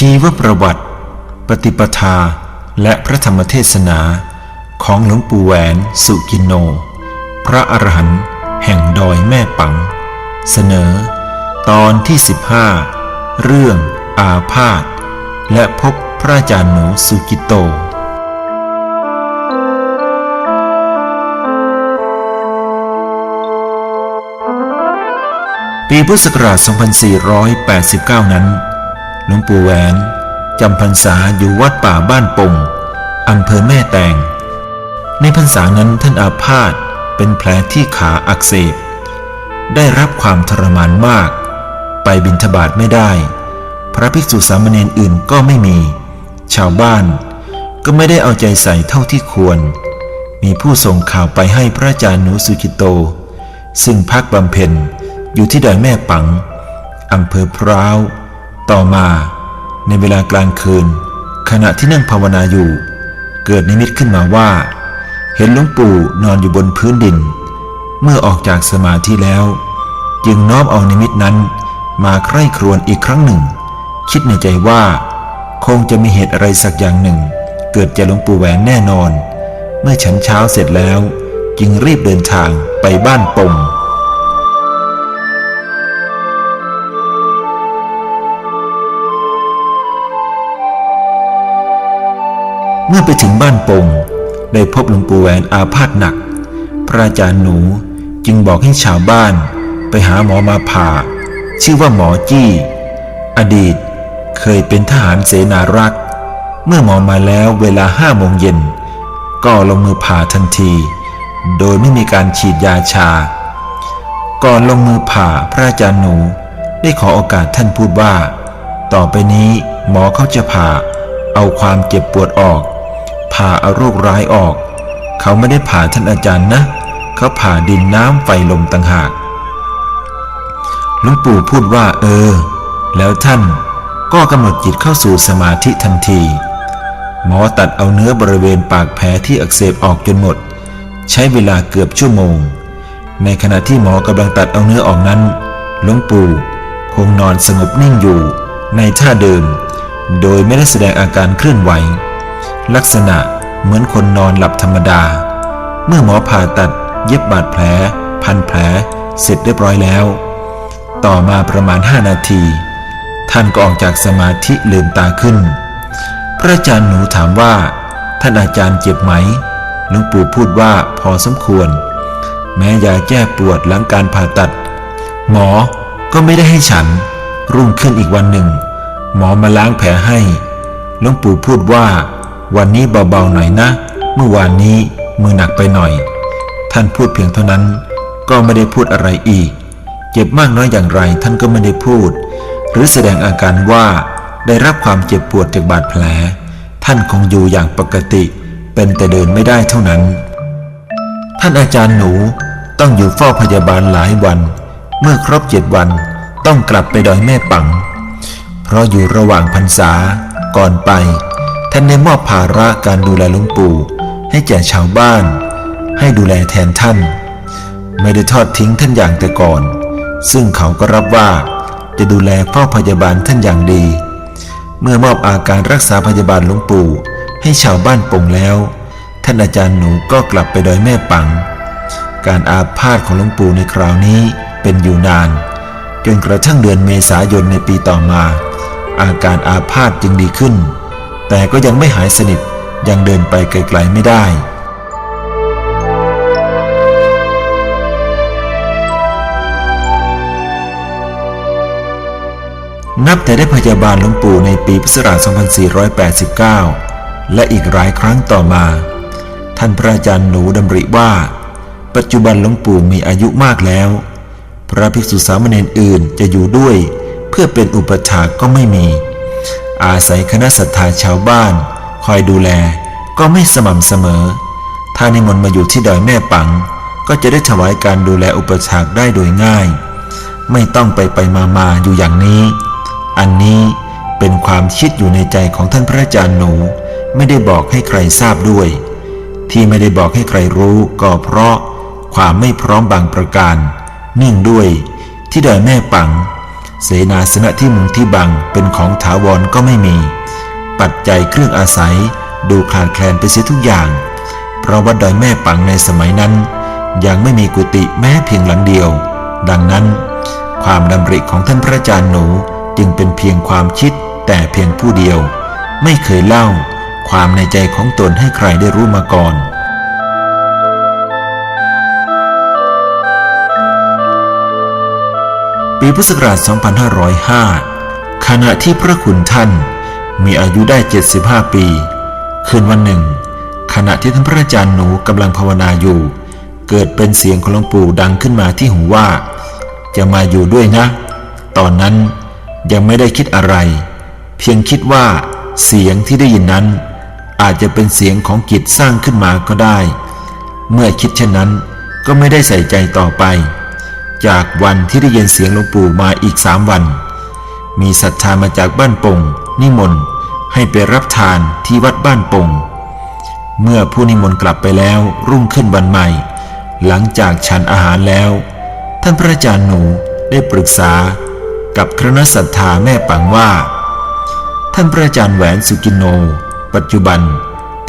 ชีวประวัติ ปฏิปทา และพระธรรมเทศนาของหลวงปู่แหวนสุกินโน พระอรหันต์แห่งดอยแม่ปัง เสนอ ตอนที่ 15 เรื่องอาพาธและพบพระอาจารย์หนูสุกิโตปีพุทธศักราช 2489 นั้น หลวงปู่แหวนจำพรรษาอยู่วัดป่าบ้านปงอำเภอแม่แตง ในพรรษานั้นท่านอาพาธเป็นแผลที่ขาอักเสบ ได้รับความทรมานมาก ไปบิณฑบาตไม่ได้ พระภิกษุสามเณรอื่นก็ไม่มี ชาวบ้านก็ไม่ได้เอาใจใส่เท่าที่ควร มีผู้ส่งข่าวไปให้พระอาจารย์หนูสุจิโต ซึ่งพักบำเพ็ญอยู่ที่ดอยแม่ปังอำเภอพร้าว ต่อมาในเวลากลางคืน ขณะที่นั่งภาวนาอยู่ เกิดนิมิตขึ้นมาว่า เห็นหลวงปู่นอนอยู่บนพื้นดิน เมื่อออกจากสมาธิแล้ว จึงน้อมเอานิมิตนั้นมาใคร่ครวญอีกครั้งหนึ่ง คิดในใจว่า คงจะมีเหตุอะไรสักอย่างหนึ่ง เกิดจากหลวงปู่แหวนแน่นอน เมื่อฉันเช้าเสร็จแล้ว จึงรีบเดินทางไปบ้านปง เมื่อไปถึงบ้านปงได้พบหลวงปู่แหวนอาพาธหนัก พระอาจารย์หนูจึงบอกให้ชาวบ้านไปหาหมอมาผ่า ชื่อว่าหมอจี้ อดีตเคยเป็นทหารเสนารักษ์ เมื่อหมอมาแล้วเวลาห้าโมงเย็น ก็ลงมือผ่าทันที โดยไม่มีการฉีดยาชา ก่อนลงมือผ่าพระอาจารย์หนู ได้ขอโอกาสท่านพูดว่า ต่อไปนี้หมอเขาจะผ่า เอาความเจ็บปวดออก ผ่าเอาโรคร้ายออก เขาไม่ได้ผ่าท่านอาจารย์นะ เขาผ่าดินน้ำไฟลมต่างหากหลวงปู่พูดว่า เออ แล้วท่านก็กำหนดจิตเข้าสู่สมาธิทันที หมอตัดเอาเนื้อบริเวณปากแผลที่อักเสบออกจนหมด ใช้เวลาเกือบชั่วโมง ในขณะที่หมอกำลังตัดเอาเนื้อออกนั้นหลวงปู่คงนอนสงบนิ่งอยู่ในท่าเดิม โดยไม่ได้แสดงอาการเคลื่อนไหว ลักษณะเหมือนคนนอนหลับธรรมดา เมื่อหมอผ่าตัดเย็บบาดแผล พันแผล เสร็จเรียบร้อยแล้ว ต่อมาประมาณ 5 นาที ท่านก็ออกจากสมาธิลืมตาขึ้น พระอาจารย์หนูถามว่า ท่านอาจารย์เจ็บไหมหลวงปู่พูดว่าพอสมควร แม้ยาแก้ปวดหลังการผ่าตัด หมอก็ไม่ได้ให้ฉัน รุ่งขึ้นอีกวันหนึ่ง หมอมาล้างแผลให้หลวงปู่พูดว่า วันนี้เบาๆหน่อยนะ เมื่อวานนี้มือหนักไปหน่อย ท่านพูดเพียงเท่านั้น ก็ไม่ได้พูดอะไรอีก เจ็บมากน้อยอย่างไรท่านก็ไม่ได้พูด หรือแสดงอาการว่าได้รับความเจ็บปวดจากบาดแผล ท่านคงอยู่อย่างปกติ เป็นแต่เดินไม่ได้เท่านั้น ท่านอาจารย์หนูต้องอยู่เฝ้าพยาบาลหลายวัน เมื่อครบเจ็ดวันต้องกลับไปดอยแม่ปัง เพราะอยู่ระหว่างพรรษาก่อนไป ท่านได้มอบภาระการดูแลหลวงปู่ ให้แก่ชาวบ้าน ให้ดูแลแทนท่าน ไม่ได้ทอดทิ้งท่านอย่างแต่ก่อน ซึ่งเขาก็รับว่า จะดูแลเฝ้าพยาบาลท่านอย่างดี เมื่อมอบอาการรักษาพยาบาลหลวงปู่ ให้ชาวบ้านปงแล้ว ท่านอาจารย์หนูก็กลับไปดอยแม่ปัง การอาพาธของหลวงปู่ในคราวนี้เป็นอยู่นาน จนกระทั่งเดือนเมษายนในปีต่อมา อาการอาพาธจึงดีขึ้น แต่ก็ยังไม่หายสนิทยังเดินไปไกลๆไม่ได้ นับแต่ได้พยาบาลหลวงปู่ในปีพุทธศักราช 2489 และอีกหลายครั้งต่อมา ท่านพระอาจารย์หนูดำริว่า ปัจจุบันหลวงปู่มีอายุมากแล้ว พระภิกษุสามเณรอื่นจะอยู่ด้วย เพื่อเป็นอุปถากก็ไม่มี อาศัยคณะศรัทธาชาวบ้าน คอยดูแลก็ไม่สม่ำเสมอ ถ้านิมนต์มาอยู่ที่ดอยแม่ปัง ก็จะได้ถวายการดูแลอุปถากได้โดยง่าย ไม่ต้องไปไปมามาอยู่อย่างนี้ อันนี้เป็นความคิดอยู่ในใจของท่านพระอาจารย์หนู ไม่ได้บอกให้ใครทราบด้วย ที่ไม่ได้บอกให้ใครรู้ก็เพราะความไม่พร้อมบางประการ เนื่องด้วยที่ดอยแม่ปัง เสนาสนะที่มุงที่บังเป็นของถาวรก็ไม่มี ปัจจัยเครื่องอาศัยดูขาดแคลนไปเสียทุกอย่าง เพราะวัดดอยแม่ปังในสมัยนั้น ยังไม่มีกุฏิแม้เพียงหลังเดียว ดังนั้น ความดำริของท่านพระอาจารย์หนูจึงเป็นเพียงความคิดแต่เพียงผู้เดียว ไม่เคยเล่า ความในใจของตนให้ใครได้รู้มาก่อน ปีพุทธศักราช 2505 ขณะที่พระคุณท่านมีอายุได้ 75 ปี คืนวันหนึ่ง ขณะที่ท่านพระอาจารย์หนูกำลังภาวนาอยู่ เกิดเป็นเสียงของหลวงปู่ดังขึ้นมาที่หูว่า จะมาอยู่ด้วยนะ ตอนนั้นยังไม่ได้คิดอะไร เพียงคิดว่าเสียงที่ได้ยินนั้น อาจจะเป็นเสียงของกิจสร้างขึ้นมาก็ได้ เมื่อคิดเช่นนั้นก็ไม่ได้ใส่ใจต่อไป จากวันที่ได้ยินเสียงหลวงปู่มาอีกสามวัน มีศรัทธามาจากบ้านปงนิมนต์ให้ไปรับทานที่วัดบ้านปง เมื่อผู้นิมนต์กลับไปแล้วรุ่งขึ้นวันใหม่ หลังจากฉันอาหารแล้ว ท่านพระอาจารย์หนูได้ปรึกษากับคณะศรัทธาแม่ปังว่า ท่านพระอาจารย์แหวนสุกินโน ปัจจุบัน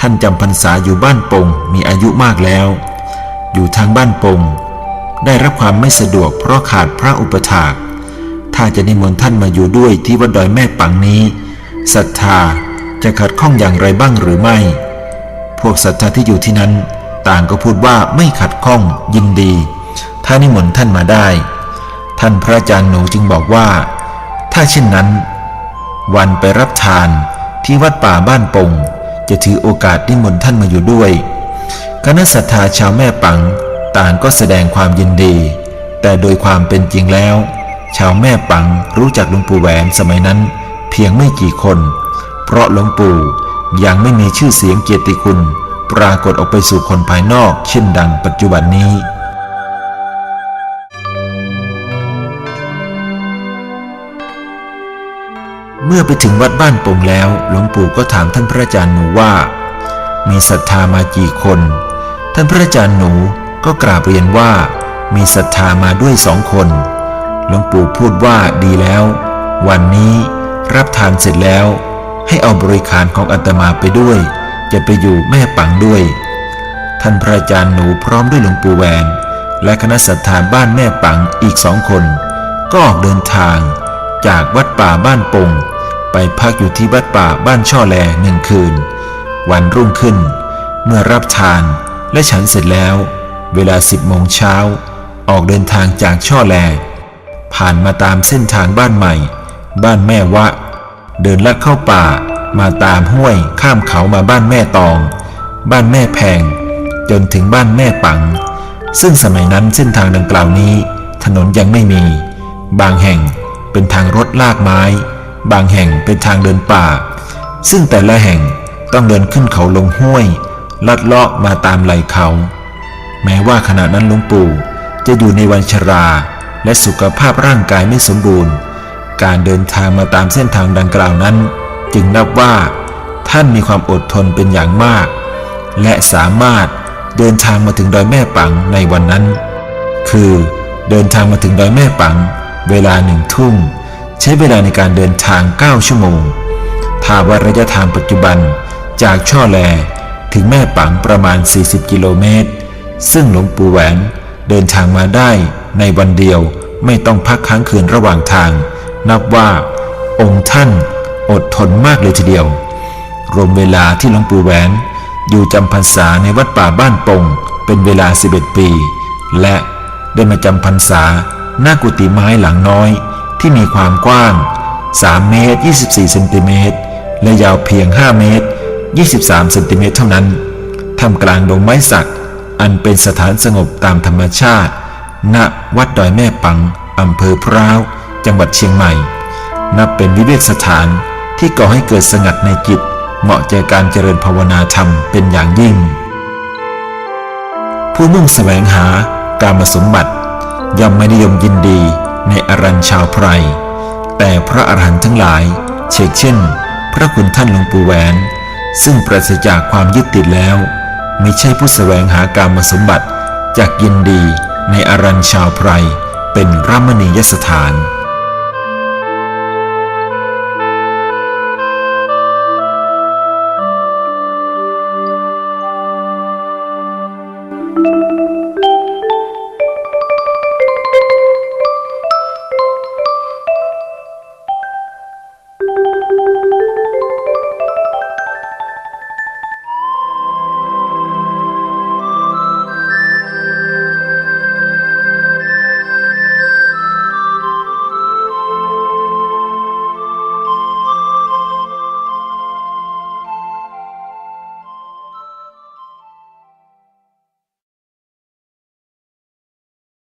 ท่านจำพรรษาอยู่บ้านปงมีอายุมากแล้ว อยู่ทางบ้านปง ได้รับความไม่สะดวกเพราะขาดพระอุปถาก ถ้าจะนิมนต์ท่านมาอยู่ด้วยที่วัดดอยแม่ปังนี้ศรัทธาจะขัดข้องอย่างไรบ้างหรือไม่ พวกศรัทธาที่อยู่ที่นั้น ต่างก็พูดว่าไม่ขัดข้องยินดี ถ้านิมนต์ท่านมาได้ ท่านพระอาจารย์หนูจึงบอกว่า ถ้าเช่นนั้น วันไปรับทานที่วัดป่าบ้านปง จะถือโอกาสนิมนต์ท่านมาอยู่ด้วย คณะศรัทธาชาวแม่ปัง ต่างก็แสดงความยินดี แต่โดยความเป็นจริงแล้ว ชาวแม่ปังรู้จักหลวงปู่แหวนสมัยนั้น เพียงไม่กี่คน เพราะหลวงปู่ยังไม่มีชื่อเสียงเกียรติคุณ ปรากฏออกไปสู่คนภายนอก เช่นดังปัจจุบันนี้เมื่อไปถึงวัดบ้านปงแล้ว หลวงปู่ก็ถามท่านพระอาจารย์หนูว่า มีศรัทธามากี่คน ท่านพระอาจารย์หนู ก็กราบเรียนว่ามีศรัทธามาด้วยสองคนหลวงปู่พูดว่าดีแล้ว วันนี้รับทานเสร็จแล้ว ให้เอาบริขารของอาตมาไปด้วย จะไปอยู่แม่ปังด้วย ท่านพระอาจารย์หนูพร้อมด้วยหลวงปู่แหวน และคณะศรัทธาบ้านแม่ปังอีกสองคน ก็ออกเดินทาง จากวัดป่าบ้านปงไปพักอยู่ที่วัดป่าบ้านช่อแลหนึ่งคืน วันรุ่งขึ้น เมื่อรับทานและฉันเสร็จแล้ว เวลาสิบโมงเช้า ออกเดินทางจากช่อแล ผ่านมาตามเส้นทางบ้านใหม่ บ้านแม่วะ เดินลัดเข้าป่า มาตามห้วยข้ามเขามาบ้านแม่ตอง บ้านแม่แพง จนถึงบ้านแม่ปัง ซึ่งสมัยนั้นเส้นทางดังกล่าวนี้ ถนนยังไม่มี บางแห่งเป็นทางรถลากไม้ บางแห่งเป็นทางเดินป่า ซึ่งแต่ละแห่งต้องเดินขึ้นเขาลงห้วย ลัดเลาะมาตามไหลเขา แม้ว่าขณะนั้นหลวงปู่จะอยู่ในวันชรา และสุขภาพร่างกายไม่สมบูรณ์ การเดินทางมาตามเส้นทางดังกล่าวนั้น จึงนับว่า ท่านมีความอดทนเป็นอย่างมาก และสามารถเดินทางมาถึงดอยแม่ปังในวันนั้น คือเดินทางมาถึงดอยแม่ปัง เวลาหนึ่งทุ่มใช้เวลาในการเดินทาง 9 ชั่วโมง ถ้าว่าระยะทางปัจจุบันจากช่อแลถึงแม่ปังประมาณ 40 กิโลเมตร ซึ่งหลวงปู่แหวนเดินทางมาได้ในวันเดียวไม่ต้องพักค้างคืนระหว่างทาง นับว่าองค์ท่านอดทนมากเลยทีเดียว รวมเวลาที่หลวงปู่แหวน อยู่จำพรรษาในวัดป่าบ้านปงเป็นเวลา 11 ปี และได้มาจำพรรษาหน้ากุฏิไม้หลังน้อย ที่มีความกว้าง 3 เมตร 24 เซนติเมตร และยาวเพียง 5 เมตร 23 เซนติเมตรเท่านั้นท่ามกลางดงไม้สัก อันเป็นสถานสงบตามธรรมชาติ ณ วัดดอยแม่ปัง อำเภอพร้าว จังหวัดเชียงใหม่ นับเป็นวิเวกสถานที่ก่อให้เกิดสงัดในจิต เหมาะแก่การเจริญภาวนาธรรมเป็นอย่างยิ่ง ผู้มุ่งแสวงหาการมสมบัติ ย่อมไม่นิยมยินดีในอรันชาวไพร แต่พระอรหันต์ทั้งหลาย เชกเช่น พระคุณท่านหลวงปู่แหวน ซึ่งปราศจากความยึดติดแล้ว ไม่ใช่ผู้แสวงหาการมสมบัติจากยินดีในอรันชาวไพรเป็นรัมณียสถาน